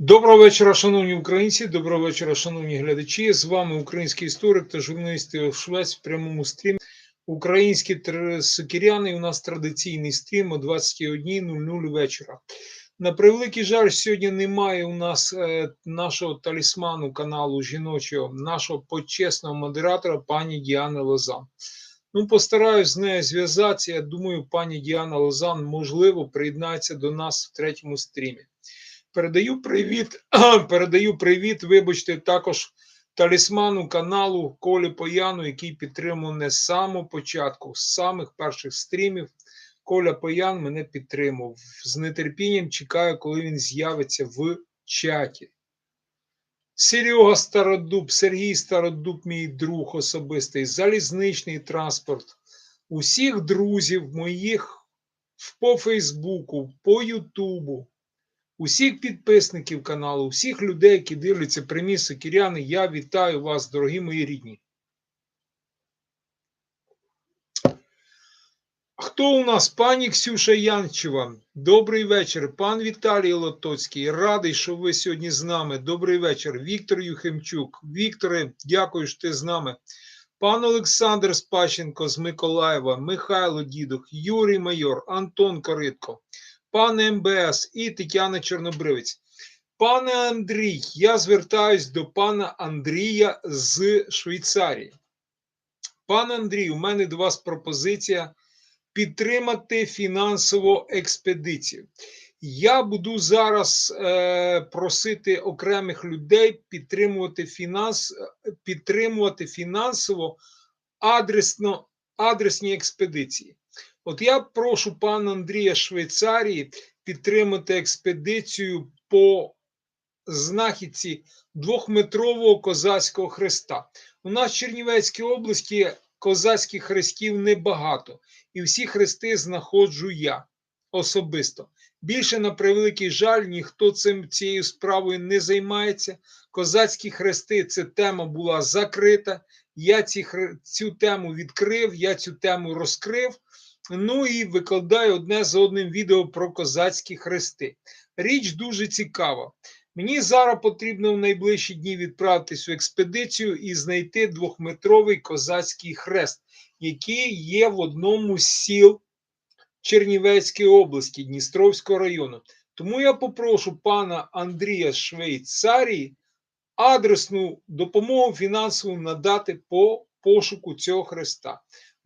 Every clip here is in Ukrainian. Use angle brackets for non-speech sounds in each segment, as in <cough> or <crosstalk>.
Доброго вечора, шановні українці. Доброго вечора, шановні глядачі. З вами український історик та журналіст Швець в прямому стрімі. Українські сокиряни. У нас традиційний стрім о 21.00 вечора. На превеликий жаль, сьогодні немає у нас е, нашого талісману каналу жіночого, нашого почесного модератора, пані Діани Лозан. Ну, постараюсь з нею зв'язатися. Я думаю, пані Діана Лозан можливо приєднається до нас в третьому стрімі. Передаю привіт, <clears throat> передаю привіт, вибачте, також талісману каналу Колі Пояну, який підтримував мене з самого початку, з самих перших стрімів. Коля Поян мене підтримав. З нетерпінням чекаю, коли він з'явиться в чаті. Серега Стародуб, Сергій Стародуб, мій друг особистий, залізничний транспорт. Усіх друзів моїх по Фейсбуку, по Ютубу, усіх підписників каналу, всіх людей, які дивляться прямі сокіряни, я вітаю вас, дорогі мої рідні. Хто у нас? Пані Ксюша Янчева. Добрий вечір. Пан Віталій Лотоцький. Радий, що ви сьогодні з нами. Добрий вечір. Віктор Юхимчук. Вікторе, дякую, що ти з нами. Пан Олександр Спащенко з Миколаєва, Михайло Дідух, Юрій Майор, Антон Коритко, пан МБС і Тетяна Чорнобривець. Пане Андрій, я звертаюсь до пана Андрія з Швейцарії. Пане Андрій, у мене до вас пропозиція підтримати фінансово експедицію. Я буду зараз е, просити окремих людей підтримувати, фінанс, підтримувати фінансово адресно, адресні експедиції. От я прошу пана Андрія Швейцарії підтримати експедицію по знахідці двохметрового козацького хреста. У нас в Чернівецькій області козацьких хрестів небагато, і всі хрести знаходжу я особисто. Більше, на превеликий жаль, ніхто цим цією справою не займається. Козацькі хрести це тема була закрита. Я ці, цю тему відкрив, я цю тему розкрив. Ну і викладаю одне за одним відео про козацькі хрести. Річ дуже цікава. Мені зараз потрібно в найближчі дні відправитись у експедицію і знайти двохметровий козацький хрест, який є в одному з сіл Чернівецької області Дністровського району. Тому я попрошу пана Андрія Швейцарії адресну допомогу фінансову надати по пошуку цього хреста.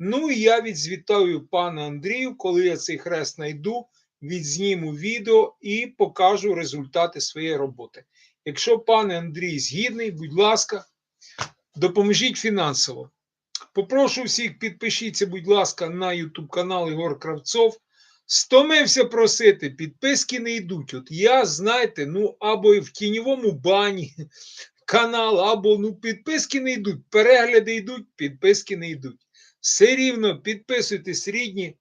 Ну і я відзвітаю пана Андрію, коли я цей хрест знайду, відзніму відео і покажу результати своєї роботи. Якщо пане Андрій згідний, будь ласка, допоможіть фінансово. Попрошу всіх, підпишіться, будь ласка, на YouTube канал Ігор Кравцов. Стомився просити, підписки не йдуть. От я, знаєте, ну або в тіньовому бані <laughs> канал, або ну підписки не йдуть, перегляди йдуть, підписки не йдуть. Все рівно підписуйтесь рідні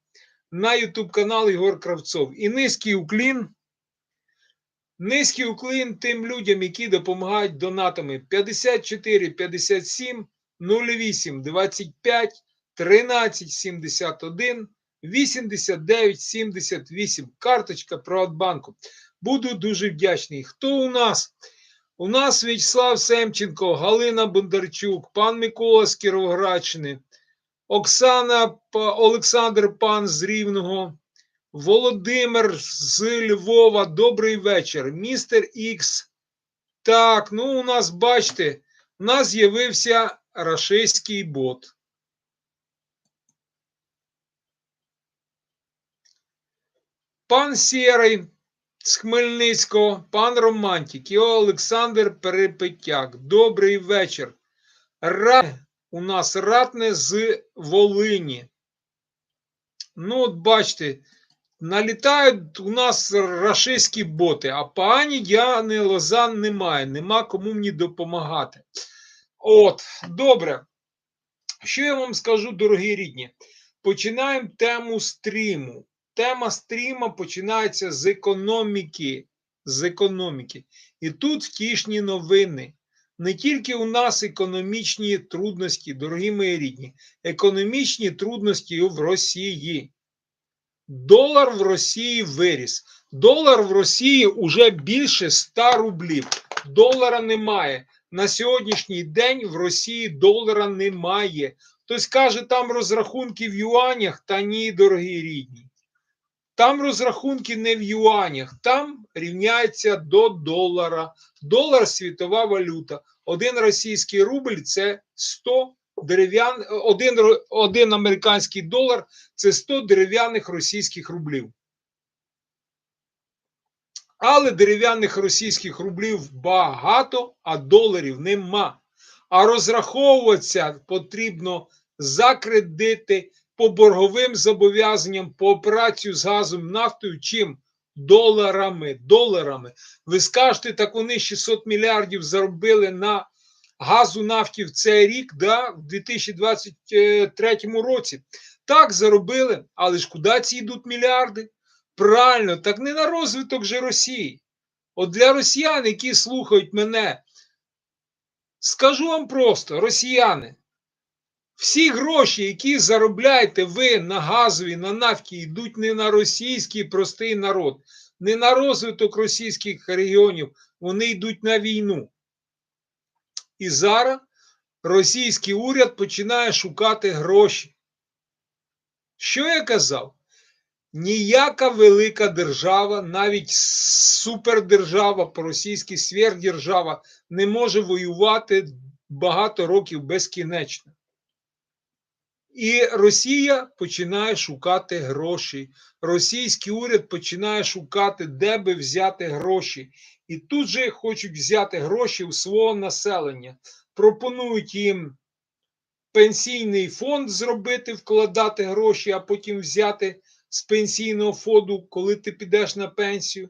на YouTube канал Ігор Кравцов. І низький уклін. Низький уклін тим людям, які допомагають донатами 54 57 08 25 13 71 89 78. Карточка Приватбанку. Буду дуже вдячний. Хто у нас? У нас В'ячеслав Семченко, Галина Бондарчук, пан Микола з Кіровоградщини, Оксана Олександр Пан з Рівного, Володимир з Львова. Добрий вечір. Містер Ікс. Так, ну у нас, бачите, у нас з'явився рашистський бот. Пан Сєрий з Хмельницького, пан Романтик і Олександр Перепетяк. Добрий вечір. Ра... У нас ратне з Волині. Ну, от бачите, налітають у нас рашистські боти, а пані Діани Лозан немає, нема кому мені допомагати. От, добре. Що я вам скажу, дорогі рідні? Починаємо тему стріму. Тема стріма починається з економіки. З економіки. І тут втішні новини. Не тільки у нас економічні трудності, дорогі мої рідні, економічні трудності в Росії. Долар в Росії виріс. Долар в Росії уже більше 100 рублів. Долара немає. На сьогоднішній день в Росії долара немає. Хтось каже, там розрахунки в юанях, та ні, дорогі рідні. Там розрахунки не в юанях, там рівняється до долара. Долар світова валюта. Один російський рубль це 100 дерев'ян, один, один американський долар це 100 дерев'яних російських рублів. Але дерев'яних російських рублів багато, а доларів нема. А розраховуватися потрібно за кредити, по борговим зобов'язанням, по операцію з газом, нафтою, чим? Доларами. Доларами. Ви скажете, так вони 600 мільярдів заробили на газу нафті в цей рік, да, в 2023 році. Так заробили, але ж куди ці йдуть мільярди? Правильно, так не на розвиток же Росії. От для росіян, які слухають мене, скажу вам просто, росіяни, всі гроші, які заробляєте ви на газові, на нафті, йдуть не на російський простий народ, не на розвиток російських регіонів, вони йдуть на війну. І зараз російський уряд починає шукати гроші. Що я казав? Ніяка велика держава, навіть супердержава, по-російськи сверхдержава, не може воювати багато років безкінечно. І Росія починає шукати гроші. Російський уряд починає шукати, де би взяти гроші. І тут же хочуть взяти гроші у свого населення. Пропонують їм пенсійний фонд зробити, вкладати гроші, а потім взяти з пенсійного фонду, коли ти підеш на пенсію.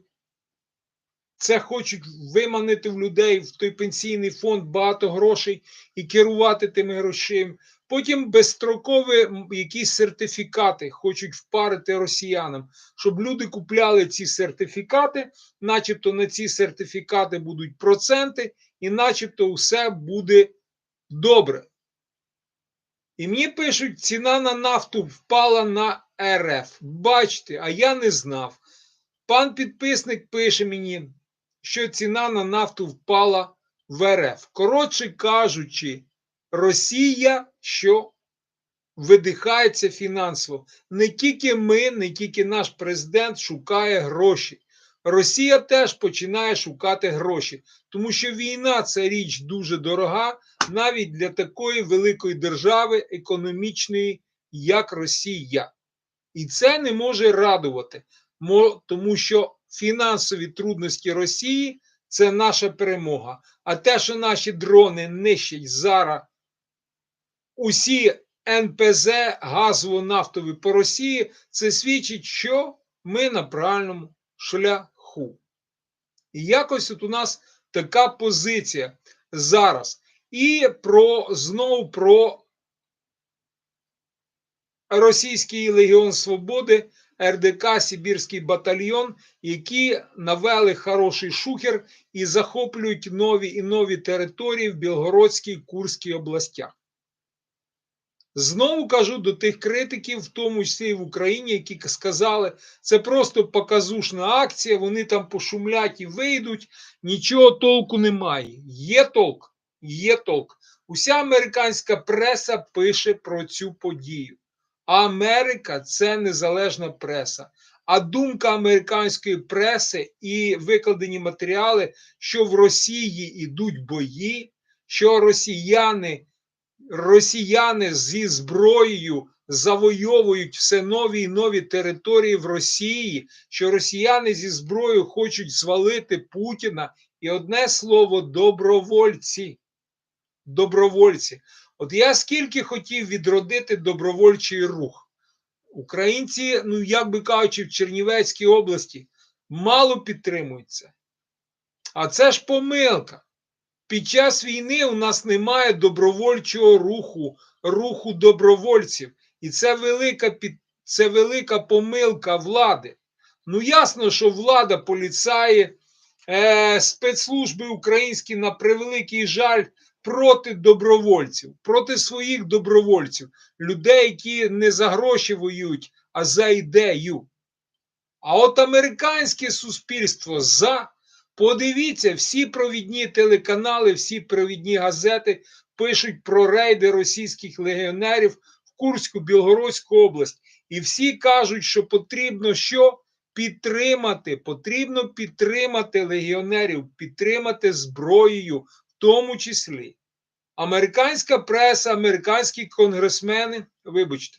Це хочуть виманити в людей в той пенсійний фонд багато грошей і керувати тими грошима. Потім безстрокові якісь сертифікати хочуть впарити росіянам, щоб люди купляли ці сертифікати, начебто на ці сертифікати будуть проценти, і начебто все буде добре. І мені пишуть, ціна на нафту впала на РФ. Бачите, а я не знав. Пан підписник пише мені, що ціна на нафту впала в РФ. Коротше кажучи, Росія, що видихається фінансово. Не тільки ми, не тільки наш президент шукає гроші. Росія теж починає шукати гроші, тому що війна це річ дуже дорога, навіть для такої великої держави економічної, як Росія. І це не може радувати, тому що фінансові трудності Росії це наша перемога. А те, що наші дрони нищать зараз усі НПЗ газово-нафтові по Росії, це свідчить, що ми на правильному шляху. І якось от у нас така позиція зараз. І про знову про Російський Легіон Свободи, РДК Сибірський батальйон, які навели хороший шухер і захоплюють нові і нові території в Білгородській Курській областях. Знову кажу до тих критиків, в тому числі і в Україні, які сказали, це просто показушна акція, вони там пошумлять і вийдуть, нічого толку немає. Є толк, є толк. Уся американська преса пише про цю подію. А Америка це незалежна преса. А думка американської преси і викладені матеріали, що в Росії йдуть бої, що росіяни росіяни зі зброєю завойовують все нові і нові території в Росії, що росіяни зі зброєю хочуть звалити Путіна. І одне слово добровольці. Добровольці. От я скільки хотів відродити добровольчий рух. Українці, ну як би кажучи, в Чернівецькій області мало підтримуються. А це ж помилка. Під час війни у нас немає добровольчого руху, руху добровольців. І це велика це велика помилка влади. Ну, ясно, що влада, поліцаї, е, спецслужби українські на превеликий жаль проти добровольців, проти своїх добровольців, людей, які не за гроші воюють, а за ідею. А от американське суспільство за. Подивіться, всі провідні телеканали, всі провідні газети пишуть про рейди російських легіонерів в Курську, Білгородську область. І всі кажуть, що потрібно що? Підтримати, потрібно підтримати легіонерів, підтримати зброєю, в тому числі. Американська преса, американські конгресмени, вибачте,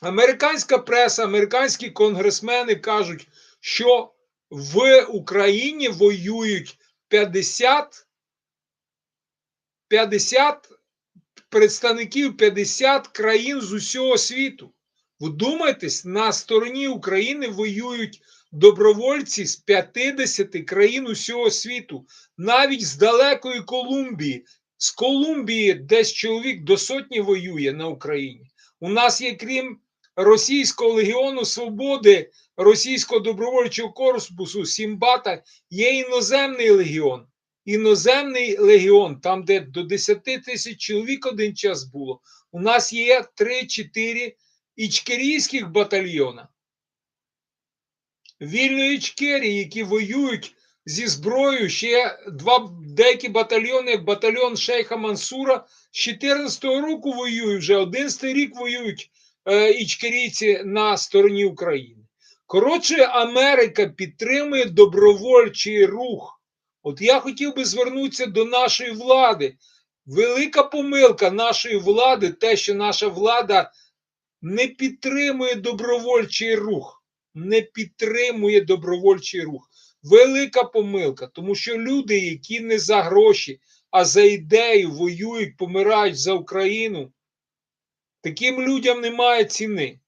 американська преса, американські конгресмени кажуть, що в Україні воюють 50 50 представників 50 країн з усього світу. Вдумайтесь, на стороні України воюють добровольці з 50 країн усього світу, навіть з далекої Колумбії. З Колумбії десь чоловік до сотні воює на Україні. У нас є крім Російського легіону свободи, Російського добровольчого корпусу Сімбата, є іноземний легіон. Іноземний легіон, там, де до 10 тисяч чоловік один час було, у нас є 3-4 ічкерійських батальйона. Вільної Ічкерії, які воюють зі зброєю, ще два деякі батальйони, як батальйон Шейха Мансура, з 14-го року воюють, вже 11 рік воюють ічкерійці на стороні України. Коротше, Америка підтримує добровольчий рух. От я хотів би звернутися до нашої влади. Велика помилка нашої влади, те, що наша влада не підтримує добровольчий рух, не підтримує добровольчий рух. Велика помилка, тому що люди, які не за гроші, а за ідею воюють, помирають за Україну, таким людям немає ціни.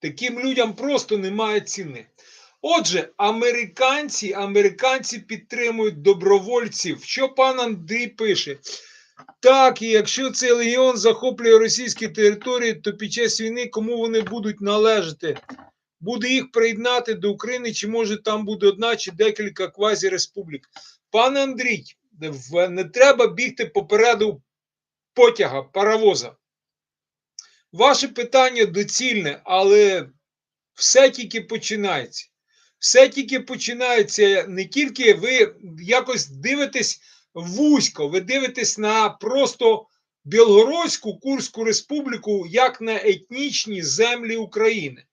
Таким людям просто немає ціни. Отже, американці, американці підтримують добровольців. Що пан Андрій пише? Так, і якщо цей легіон захоплює російські території, то під час війни кому вони будуть належати? Буде їх приєднати до України, чи може там буде одна чи декілька квазі-республік? Пане Андрій, не треба бігти попереду потяга, паровоза. Ваше питання доцільне, але все тільки починається. Все тільки починається не тільки ви якось дивитесь вузько, ви дивитесь на просто Білгородську Курську республіку як на етнічні землі України.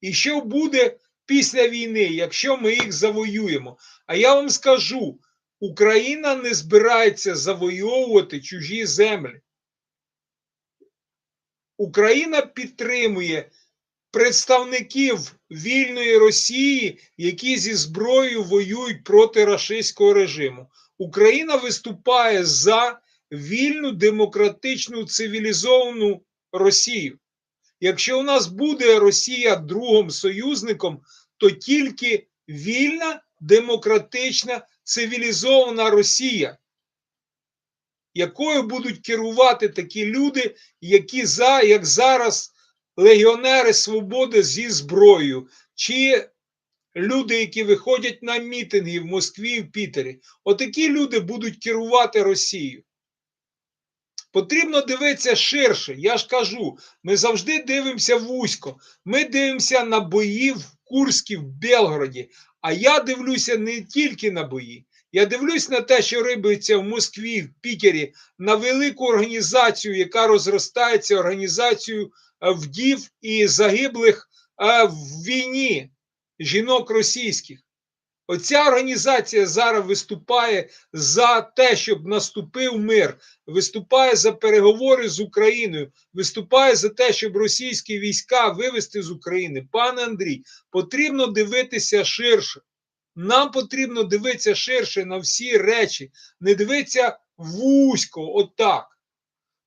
І що буде після війни, якщо ми їх завоюємо? А я вам скажу: Україна не збирається завоювати чужі землі. Україна підтримує представників вільної Росії, які зі зброєю воюють проти рашистського режиму. Україна виступає за вільну демократичну цивілізовану Росію. Якщо у нас буде Росія другим союзником, то тільки вільна, демократична, цивілізована Росія, якою будуть керувати такі люди, які за, як зараз легіонери свободи зі зброєю, чи люди, які виходять на мітинги в Москві в Пітері. Отакі люди будуть керувати Росією. Потрібно дивитися ширше. Я ж кажу, ми завжди дивимося вузько. Ми дивимося на бої в Курській, в Белгороді. А я дивлюся не тільки на бої. Я дивлюсь на те, що робиться в Москві, в Пікері, на велику організацію, яка розростається, організацію вдів і загиблих в війні жінок російських. Оця організація зараз виступає за те, щоб наступив мир, виступає за переговори з Україною, виступає за те, щоб російські війська вивести з України. Пане Андрій, потрібно дивитися ширше. Нам потрібно дивитися ширше на всі речі, не дивитися вузько, отак.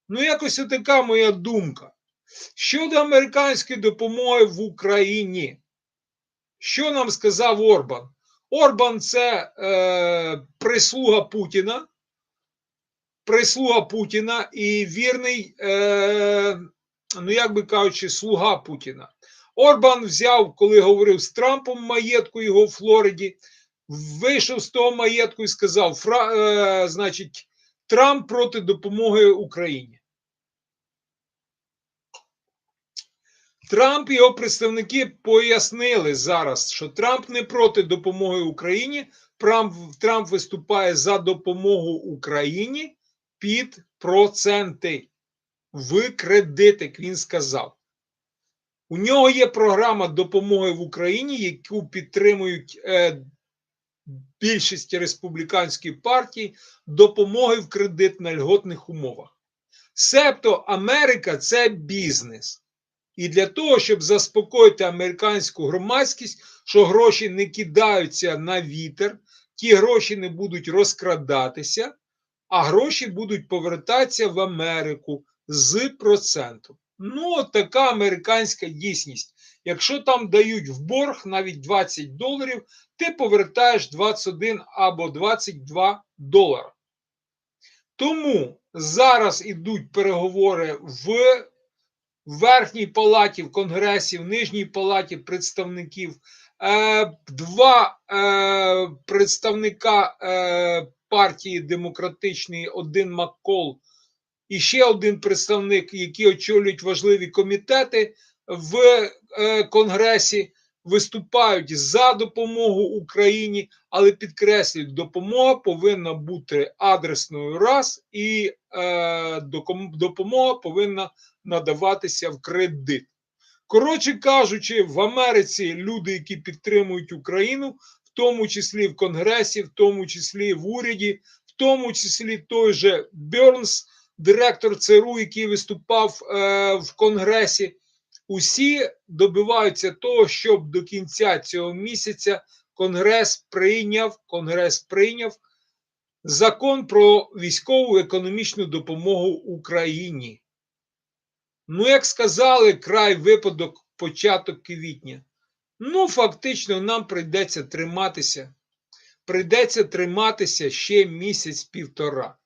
Ну, якось отака моя думка. Щодо американської допомоги в Україні, що нам сказав Орбан? Орбан це е, прислуга Путіна, прислуга Путіна і вірний, е, ну як би кажучи, слуга Путіна. Орбан взяв, коли говорив з Трампом маєтку його в Флориді, вийшов з того маєтку і сказав: Фра, е, значить, Трамп проти допомоги Україні. Трамп і його представники пояснили зараз, що Трамп не проти допомоги Україні. Трамп, Трамп виступає за допомогу Україні під проценти в кредит, як він сказав. У нього є програма допомоги в Україні, яку підтримують е, більшість республіканської партії допомоги в кредит на льготних умовах. Себто Америка це бізнес. І для того, щоб заспокоїти американську громадськість, що гроші не кидаються на вітер, ті гроші не будуть розкрадатися, а гроші будуть повертатися в Америку з процентом. Ну, от така американська дійсність. Якщо там дають в борг навіть 20 доларів, ти повертаєш 21 або 22 долара. Тому зараз ідуть переговори в верхній палаті в Конгресі, в нижній палаті представників. Е, Два е, представника е, партії демократичної, один Маккол і ще один представник, які очолюють важливі комітети в Конгресі, виступають за допомогу Україні, але підкреслюють, допомога повинна бути адресною раз, і е, допомога повинна надаватися в кредит. Коротше кажучи, в Америці люди, які підтримують Україну, в тому числі в Конгресі, в тому числі в уряді, в тому числі той же Бернс, директор ЦРУ, який виступав е, в Конгресі, усі добиваються того, щоб до кінця цього місяця Конгрес прийняв, Конгрес прийняв закон про військову економічну допомогу Україні. Ну, як сказали, край випадок, початок квітня. Ну, фактично, нам прийдеться триматися. Прийдеться триматися ще місяць-півтора,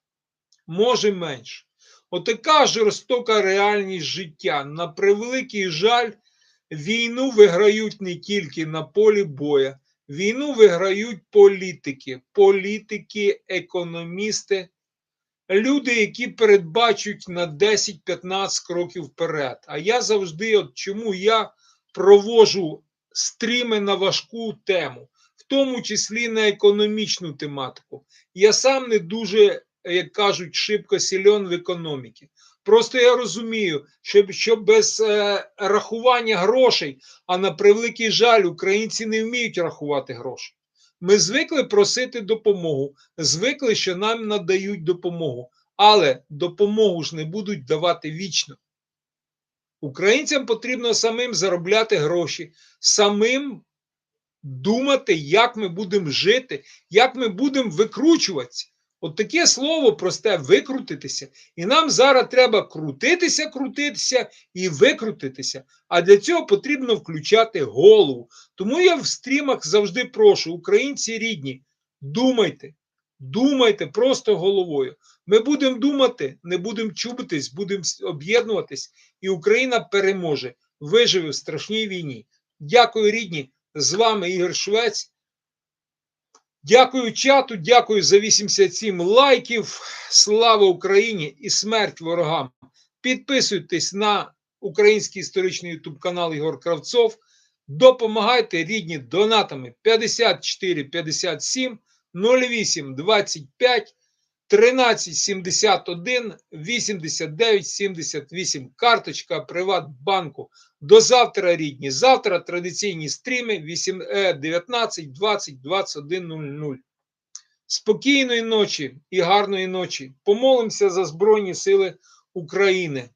може менше. Отака жорстока реальність життя. На превеликий жаль, війну виграють не тільки на полі боя, війну виграють політики, політики, економісти, люди, які передбачують на 10-15 кроків вперед. А я завжди, от чому я провожу стріми на важку тему, в тому числі на економічну тематику. Я сам не дуже, як кажуть, шибко сільон в економіці. Просто я розумію, що, що без е, рахування грошей, а на превеликий жаль, українці не вміють рахувати гроші. Ми звикли просити допомогу, звикли, що нам надають допомогу, але допомогу ж не будуть давати вічно. Українцям потрібно самим заробляти гроші, самим думати, як ми будемо жити, як ми будемо викручуватися. От таке слово просте викрутитися. І нам зараз треба крутитися, крутитися і викрутитися. А для цього потрібно включати голову. Тому я в стрімах завжди прошу, українці рідні, думайте, думайте просто головою. Ми будемо думати, не будемо чубитись, будемо об'єднуватись, і Україна переможе, виживе в страшній війні. Дякую, рідні. З вами Ігор Швець. Дякую чату, дякую за 87 лайків. Слава Україні і смерть ворогам. Підписуйтесь на український історичний ютуб канал Ігор Кравцов. Допомагайте рідні донатами 54 57 08 25 13 71 89 78. Карточка Приватбанку. До завтра, рідні. Завтра традиційні стріми 19, 20, 21, 00. Спокійної ночі і гарної ночі. Помолимося за Збройні Сили України.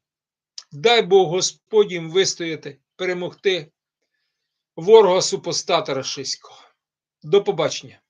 Дай Бог Господь їм вистояти, перемогти ворога супостата рашиського. До побачення.